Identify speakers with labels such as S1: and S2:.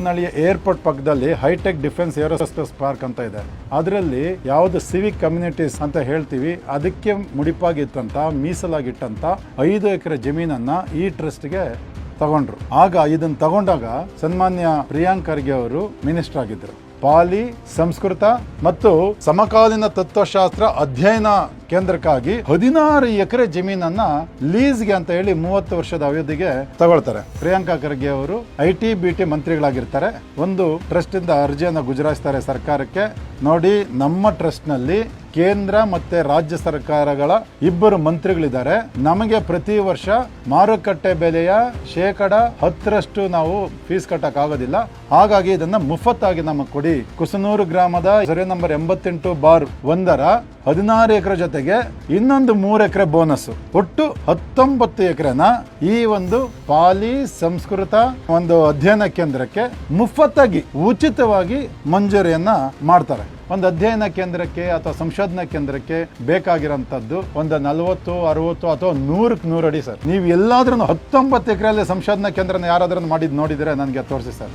S1: Devanahalli airport ಪಕ್ಕದಲ್ಲಿ high tech defence aerospace park ಅಂತ ಇದೆ. ಅದರಲ್ಲಿ ಯಾವುದು ಸಿವಿಕ್ ಕಮ್ಯುನಿಟೀಸ್ ಅಂತ ಹೇಳ್ತೀವಿ, ಅದಕ್ಕೆ ಮುಡಿಪಾಗಿತ್ತಂತ, ಮೀಸಲಾಗಿಟ್ಟಂತ ಐದು ಎಕರೆ ಜಮೀನನ್ನ ಈ ಟ್ರಸ್ಟ್ಗೆ ತಗೊಂಡ್ರು. ಆಗ ಇದನ್ನ ತಗೊಂಡಾಗ ಸನ್ಮಾನ್ಯ ಪ್ರಿಯಾಂಕ್ ಖರ್ಗೆ ಅವರು ಮಿನಿಸ್ಟರ್ ಆಗಿದ್ರು. ಪಾಲಿ, ಸಂಸ್ಕೃತ ಮತ್ತು ಸಮಕಾಲೀನ ತತ್ವಶಾಸ್ತ್ರ ಅಧ್ಯಯನ ಕೇಂದ್ರಕ್ಕಾಗಿ ಹದಿನಾರು ಎಕರೆ ಜಮೀನನ್ನ ಲೀಸ್ಗೆ ಅಂತ ಹೇಳಿ ಮೂವತ್ತು ವರ್ಷದ ಅವಧಿಗೆ ತಗೊಳ್ತಾರೆ. ಪ್ರಿಯಾಂಕಾ ಖರ್ಗೆ ಅವರು ಐ ಟಿ, ಬಿ ಟಿ ಮಂತ್ರಿಗಳಾಗಿರ್ತಾರೆ. ಒಂದು ಟ್ರಸ್ಟ್ ಇಂದ ಅರ್ಜಿಯನ್ನು ಗುಜರಾಯಿಸ್ತಾರೆ ಸರ್ಕಾರಕ್ಕೆ. ನೋಡಿ, ನಮ್ಮ ಟ್ರಸ್ಟ್ನಲ್ಲಿ ಕೇಂದ್ರ ಮತ್ತೆ ರಾಜ್ಯ ಸರ್ಕಾರಗಳ ಇಬ್ಬರು ಮಂತ್ರಿಗಳಿದ್ದಾರೆ. ನಮಗೆ ಪ್ರತಿ ವರ್ಷ ಮಾರುಕಟ್ಟೆ ಬೆಲೆಯ ಶೇಕಡ ಹತ್ತರಷ್ಟು ನಾವು ಫೀಸ್ ಕಟ್ಟಕ್ ಆಗೋದಿಲ್ಲ ಹಾಗಾಗಿ ಇದನ್ನ ಮುಫತ್ತಾಗಿ ನಮಗೆ ಕೊಡಿ. ಕುಸನೂರು ಗ್ರಾಮದ ಸರ್ವೆ ನಂಬರ್ ಎಂಬತ್ತೆಂಟು ಬಾರ್ ಒಂದರ ಹದಿನಾರು ಎಕರೆ ಜೊತೆಗೆ ಇನ್ನೊಂದು ಮೂರು ಎಕರೆ ಬೋನಸ್. ಒಟ್ಟು ಹತ್ತೊಂಬತ್ತು ಎಕರೆನ ಈ ಒಂದು ಪಾಲಿ ಸಂಸ್ಕೃತ ಒಂದು ಅಧ್ಯಯನ ಕೇಂದ್ರಕ್ಕೆ ಮುಫತ್ತಾಗಿ ಉಚಿತವಾಗಿ ಮಂಜೂರಿಯನ್ನ ಮಾಡ್ತಾರೆ. ಒಂದು ಅಧ್ಯಯನ ಕೇಂದ್ರಕ್ಕೆ ಅಥವಾ ಸಂಶೋಧನಾ ಕೇಂದ್ರಕ್ಕೆ ಬೇಕಾಗಿರೋಂಥದ್ದು ಒಂದು ನಲವತ್ತು, ಅರವತ್ತು ಅಥವಾ ನೂರಕ್ಕೆ ನೂರು ಅಡಿ ಸರ್. ನೀವು ಎಲ್ಲಾದ್ರೂ ಹತ್ತೊಂಬತ್ತು ಎಕರೆಯಲ್ಲಿ ಸಂಶೋಧನಾ ಕೇಂದ್ರನ ಯಾರಾದ್ರೂ ಮಾಡಿದ್ ನೋಡಿದ್ರೆ ನನಗೆ ತೋರಿಸಿ ಸರ್.